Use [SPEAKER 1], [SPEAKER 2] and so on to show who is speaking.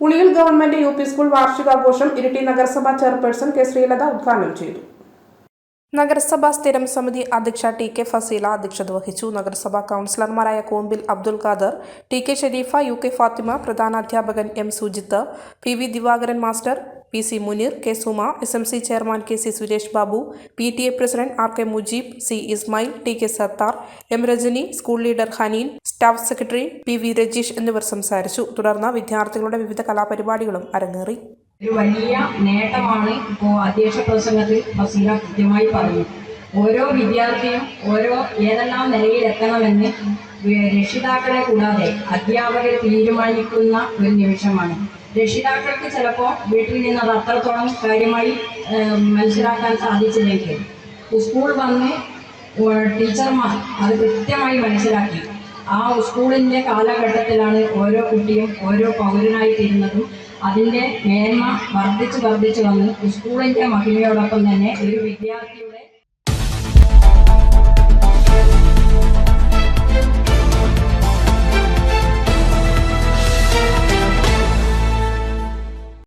[SPEAKER 1] Uliyil government U P school വാർഷികാഘോഷം Iritty നഗരസഭാ chairperson K Sreelatha ഉദ്ഘാടനം ചെയ്തു. നഗരസഭാ സ്ഥിരം സമിതി അധ്യക്ഷ ടി കെ ഫസീല അധ്യക്ഷത വഹിച്ചു. നഗരസഭാ കൗൺസിലർമാരായ Kombil Abdul Khader T K Sherifa U K Fathima പ്രധാന അധ്യാപകൻ M Sujith P V Divakaran master P C Muneer K Suma S M C chairman K C Suresh Babu P T A president R K Mujeeb C Ismail T K Sathar M Rajani school leader Haneen staff secretary P V Rajeesh എന്നിവർ സംസാരിച്ചു. തുടർന്ന് വിദ്യാർത്ഥികളുടെ വിവിധ കലാപരിപാടികളും അരങ്ങേറി.
[SPEAKER 2] ഒരു വലിയ നേട്ടമാണ് ഇപ്പോൾ അധ്യക്ഷ പ്രസംഗത്തിൽ ഫസീല കൃത്യമായി പറഞ്ഞു ഓരോ വിദ്യാർത്ഥിയും ഓരോ ഏതെല്ലാം നിലയിൽ എത്തണമെന്ന് രക്ഷിതാക്കളെ കൂടാതെ അധ്യാപകർ തീരുമാനിക്കുന്ന ഒരു നിമിഷമാണ്. രക്ഷിതാക്കൾക്ക് ചിലപ്പോൾ വീട്ടിൽ നിന്ന് അത് അത്രത്തോളം കാര്യമായി മനസ്സിലാക്കാൻ സാധിച്ചില്ലെങ്കിൽ സ്കൂൾ വന്ന് ടീച്ചർമാർ അത് കൃത്യമായി മനസ്സിലാക്കി. ആ സ്കൂളിന്റെ കാലഘട്ടത്തിലാണ് ഓരോ കുട്ടിയും ഓരോ പൗരനായി തീരുന്നതും അതിന്റെ മേന്മ വർദ്ധിച്ച് വർദ്ധിച്ച് വന്ന് സ്കൂളിന്റെ മഹിമയോടൊപ്പം തന്നെ ഒരു വിദ്യാർത്ഥി